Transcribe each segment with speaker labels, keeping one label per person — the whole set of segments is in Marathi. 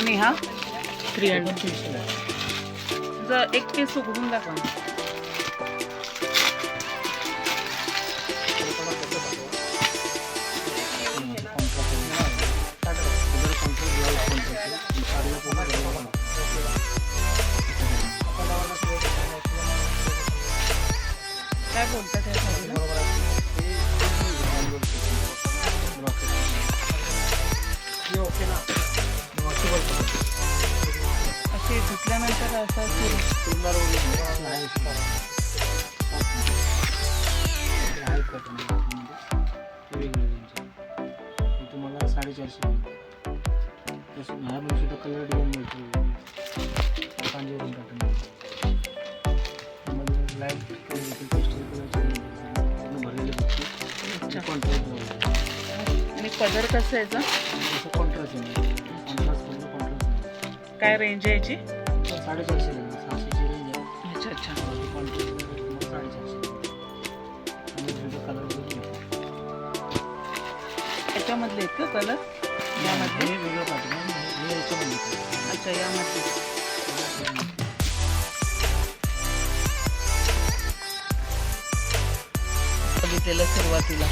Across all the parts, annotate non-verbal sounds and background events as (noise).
Speaker 1: आणि हा थ्री हंड्रेड
Speaker 2: पण
Speaker 1: एक पीस उघडून दाखवा. काय बोलतात त्या साडीला असे धुतल्यानंतर असं सुरू.
Speaker 2: तुम्हाला साडेचारशे ह्यामध्ये सुद्धा कलर डिझाईन मिळतो कांजीवरून
Speaker 1: लाइट
Speaker 2: कॉन्ट्रास्ट
Speaker 1: आणि पदर कसं आहे याचा?
Speaker 2: कॉन्ट्रास्ट आहे. कॉन्ट्रास्ट कलर कॉन्ट्रास्ट
Speaker 1: काय रेंज आहे याची?
Speaker 2: साडेचारशे रेंज सहाशेची रेंज आहे.
Speaker 1: अच्छा अच्छा.
Speaker 2: कॉन्ट्रास्ट कलर तुम्हाला साडेचारशे. आणि तुमचा कलर वगैरे
Speaker 1: याच्यामधले आहेत का कलर यामधले
Speaker 2: हे वेगळं हे याच्यामध्ये येतं.
Speaker 1: अच्छा यामधले बघितलेलं सुरुवातीला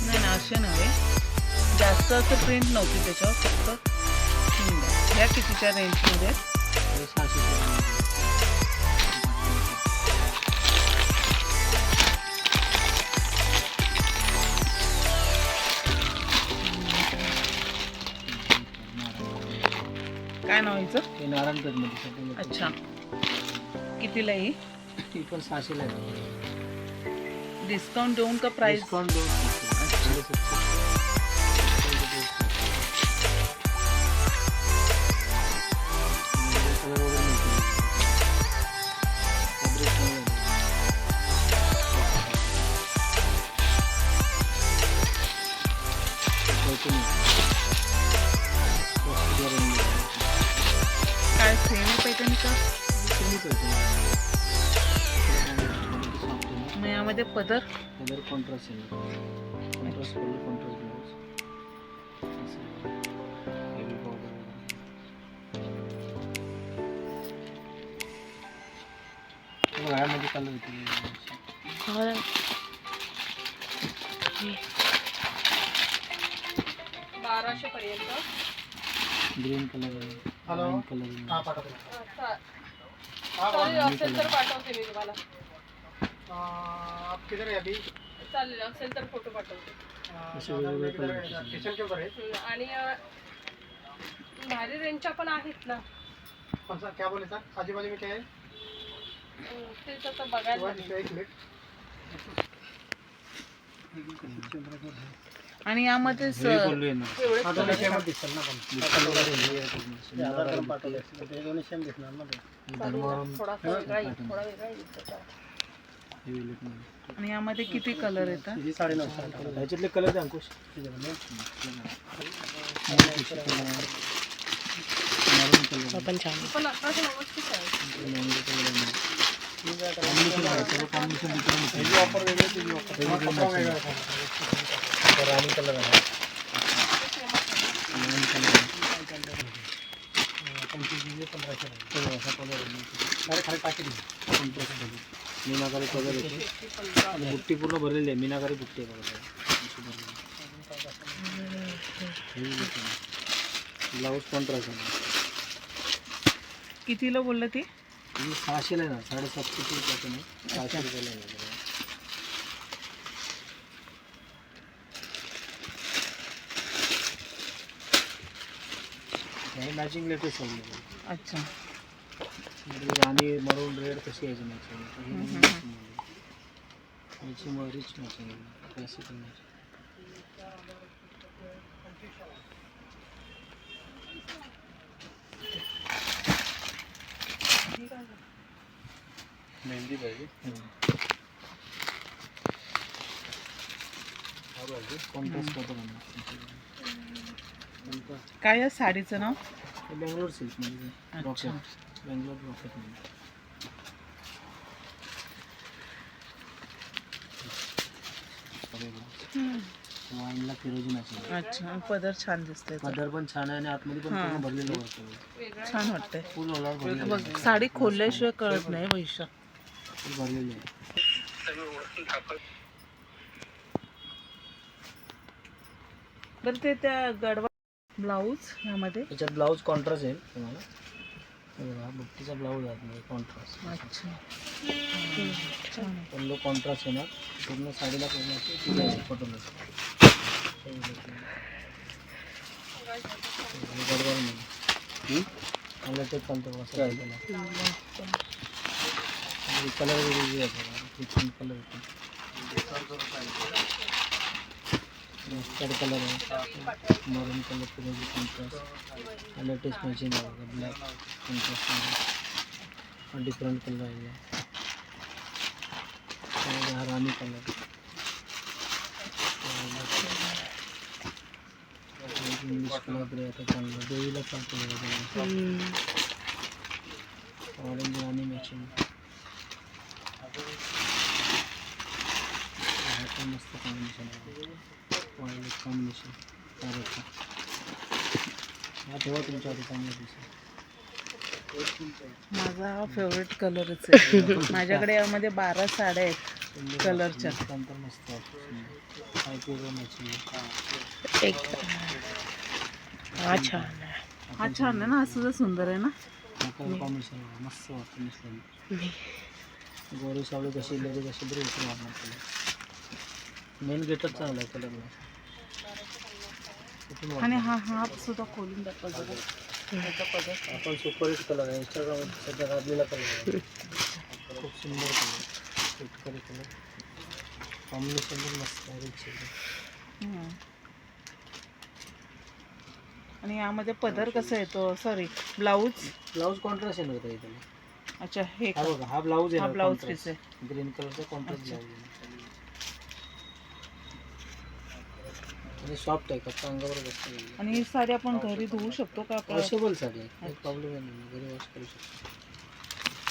Speaker 1: नाही ना असे नव्हे जास्त असं प्रिंट नव्हती त्याच्यावर फक्त. ह्या कितीच्या रेंजमध्ये. काय नाव हिचं
Speaker 2: हे.
Speaker 1: अच्छा कितीला ही
Speaker 2: ती पण सहाशेला आहे
Speaker 1: डिस्काउंट देऊन का प्राईस
Speaker 2: डिस्काउंट देऊन आहे.
Speaker 1: काय सेमी पैठणी का. मग यामध्ये पदर?
Speaker 2: कलर कॉन्ट्रास्ट कलर येते.
Speaker 3: बाराशे पर्यंत
Speaker 2: ग्रीन कलर आहे. ग्रीन कलर
Speaker 3: असेल तर पाठवते मी तुम्हाला.
Speaker 4: आप किधर है अभी?
Speaker 3: चालेल असेल तर फोटो पाठवते.
Speaker 4: स्टेशन के ऊपर है
Speaker 3: आणि अं, भारी रेंजच्या पण आहेत ना.
Speaker 4: कौन सा क्या बोले सर आजू बाजू में क्या है
Speaker 3: तेच आता बघायला लागेल.
Speaker 4: एक मिनट.
Speaker 1: आणि यामध्ये
Speaker 3: एवढेच आहेत.
Speaker 4: दिसल ना पण.
Speaker 2: दिसायला वगैरे हे आहे पूर्ण.
Speaker 4: आधार कार्ड पाठवले ते दोन्ही सेम दिसणार ना ते.
Speaker 2: धर्मावरम
Speaker 3: थोडासा वेगळा येईल, थोडा वेगळा येईल त्याचा.
Speaker 2: heavy look मध्ये.
Speaker 1: आणि यामध्ये किती कलर येतात
Speaker 4: ही साडे नऊशे रुपये.
Speaker 2: ह्याच्यातले कलर आहे अंकुश
Speaker 4: त्याच्यामध्ये.
Speaker 2: Maroon color.
Speaker 3: पण अकराशे नव्वदचीच आहे
Speaker 2: Mango color आहे.
Speaker 4: ठीक आहे, तर
Speaker 2: Combination आहे, सर्व combination different
Speaker 4: ह्याची
Speaker 2: different.
Speaker 4: ऑफर वेगळी तुझी ऑफर
Speaker 2: वेगळी
Speaker 4: कपडा
Speaker 2: matching.
Speaker 4: वेगळा आहे.
Speaker 2: तर राणी कलर आहे राणी कलर आहे
Speaker 4: पंचवीस दिली, पंधराशे आहे.
Speaker 2: तो असा कलर आहे
Speaker 4: डायरेक्ट खाली टाकी दिली.
Speaker 2: कॉन्ट्रास्टमध्ये मीनाकारी कलर येतो आणि बुट्टी पूर्ण भरलेली आहे मीनाकारी बुट्टी आहे बघा अशी भरलेली. Heavy look आहे. ब्लाऊज कॉन्ट्रास्ट आहे
Speaker 1: कितीला बोललं ती
Speaker 2: तुम्ही सहाशेला आहे ना साडेसातशेची पॅटर्न आहे सहाशे रुपयाला आहे बघा. हे मॅचिंग लेटेस्ट अवेलेबल
Speaker 1: अच्छा.
Speaker 2: राणी मरून रेड कशी यायची मॅचिंग याची मग rich matching classical matching mehndi पाहिजे. कॉन्ट्रास्ट होतो
Speaker 1: काय या साडीचं नाव?
Speaker 2: बेंगलोर सिल्क
Speaker 1: अच्छा.
Speaker 2: रॉकेट बेंगलोर वाईनला फिरोजी नाची
Speaker 1: अच्छा पदर छान दिसतंय.
Speaker 2: पदर पण छान आहे आणि आतमध्ये पण. पूर्ण भरलेलं
Speaker 1: छान वाटतंय.
Speaker 2: फुल भरलेलं
Speaker 1: बघ
Speaker 2: आहे.
Speaker 1: साडी खोलल्याशिवाय कळत नाही वैशा.
Speaker 2: फुल भरलेली आहे.
Speaker 1: बरं ते त्या गडवा ब्लाऊज ह्यामध्ये
Speaker 2: त्याच्यात ब्लाऊज कॉन्ट्रास्ट आहे तुम्हाला. हे बघा, बुट्टीचा ब्लाऊज आहे कॉन्ट्रास्ट
Speaker 1: अच्छा. छान आहे.
Speaker 2: पण लो कॉन्ट्रास्ट येणार. पूर्ण साडीला पूर्ण अशी गडबड नाही. मला ते पण तो असं केलं. आणि कलर कलर येतो मस्टर्ड कलर आहे मरून कलर फिरोजी कॉन्ट्रास्ट लेटेस्ट मॅचिंग आहे बघा ब्लॅक कॉन्ट्रास्ट डिफरंट कलर आहे त्यामध्ये हा। राणी कलर इंग्लिश कलर वगैरे आता चांगलं देवीला चालतो ऑरेंज राणी मॅचिंग हा पण मस्त कॉम्बिनेशन आहे वायलेट कॉम्बिनेशन हा ठेवा तुमच्या हाती चांगला दिसेल.
Speaker 1: माझा हा फेवरेट कलरच (laughs) आहे. माझ्याकडे यामध्ये बारा साड्या आहेत कलरच्या.
Speaker 2: नंतर मस्त
Speaker 1: एक. हा छान आहे. हा छान आहे ना असं सुद्धा सुंदर आहे ना.
Speaker 2: कलर कॉम्बिनेशन मस्त वाटतं मस्त गोरी सावळी कशी लेडी कशी तरी वाटणार मेन गेटच चांगला आहे कलरला
Speaker 1: आणि? हा हा सुद्धा खोलून दाखवा जरा पदर
Speaker 2: आपण हिट कलर आहे इंस्टाग्राम सध्या कलर आहे खूप सुंदर कलर कलर कॉम्बिनेशन पण मस्त आहे रिच एकदम.
Speaker 1: हम्म. आणि यामध्ये पदर कसा येतो सॉरी ब्लाऊज
Speaker 2: ब्लाऊज कॉन्ट्रास्ट येणार होता इथे
Speaker 1: अच्छा हे
Speaker 2: हा
Speaker 1: का?
Speaker 2: बघा हा ब्लाऊज
Speaker 1: हा
Speaker 2: आहे
Speaker 1: ब्लाऊज पीस आहे
Speaker 2: ग्रीन कलरचा कॉन्ट्रास्ट. ब्लाऊज आणि सॉफ्ट आहे कच्चा अंगावर बसतो
Speaker 1: आणि ही साडी आपण घरी धुवू शकतो का? आपल्या
Speaker 2: वॉशेबलसाठी आहे. काही प्रॉब्लेम नाही. घरी वॉश करू शकतो.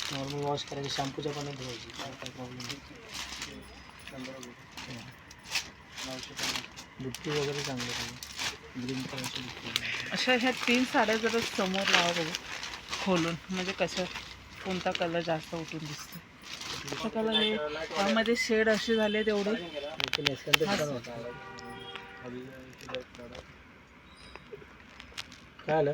Speaker 2: नॉर्मल वॉश करायची शॅम्पूच्या पाण्यात धुवायची. काय काय प्रॉब्लेम नाही बुट्टी वगैरे चांगली ग्रीन कलरची बुट्टी.
Speaker 1: अशा ह्या तीन साड्या जरा समोर लावा बघू. खोलून. म्हणजे कसं कोणता कलर जास्त उठून दिसतो कलर यामध्ये शेड असे झाले तेवढे
Speaker 2: काय आलं?